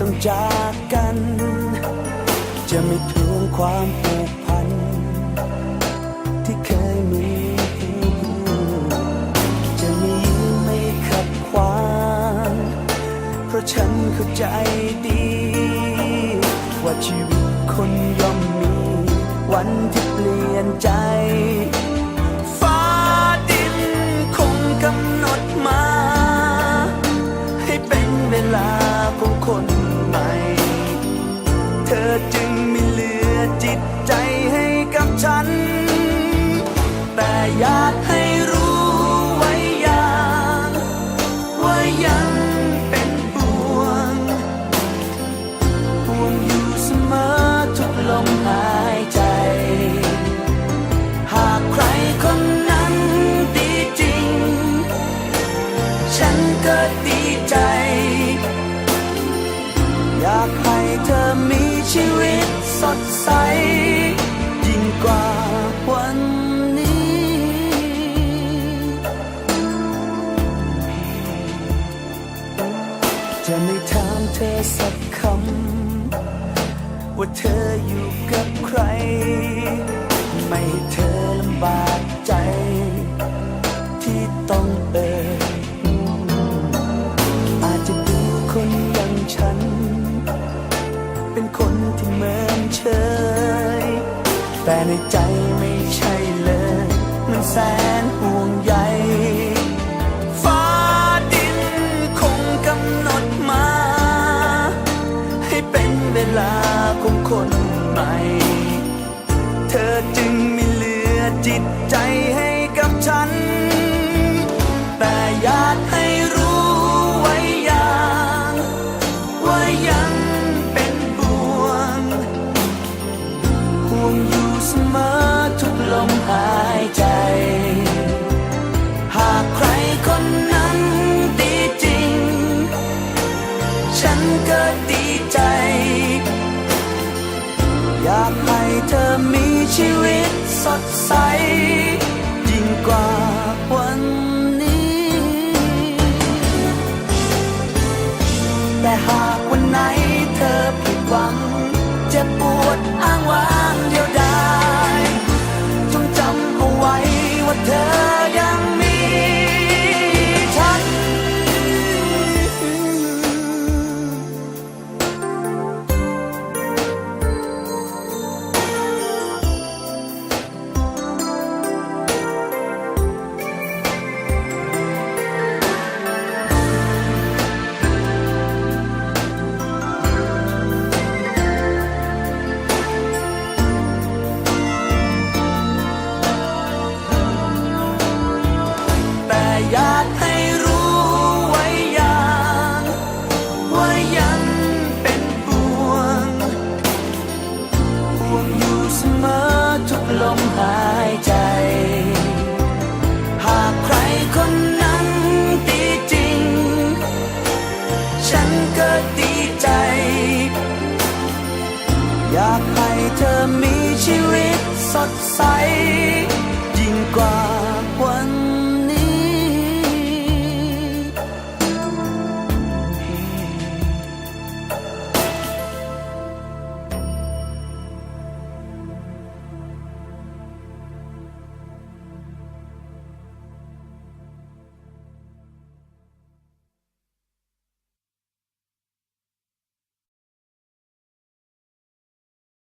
ต้องจากกัน จะไม่ทวงความผูกพัน ที่เคยมี จะไม่ยื้อไม่ขัดขวางเพราะฉันเข้าใจดี ว่าชีวิตคนย่อมมี วันที่เปลี่ยนใจ อยากให้เธอมีชีวิตสดใส ยิ่งกว่าวันนี้ จะไม่ถามเธอสักคำ ว่าเธออยู่กับใคร ไม่ให้เธอลำบากใจ แต่ในใจไม่ใช่เลย มันแสนห่วากให้เธอมีชีวิตสดใส ยิ่งกว่าวันนี้ แต่หากวันไหนเธอผิดหวัง จะปวดอ้างว้าง เกิดดีใจ อยากให้เธอมีชีวิตสดใส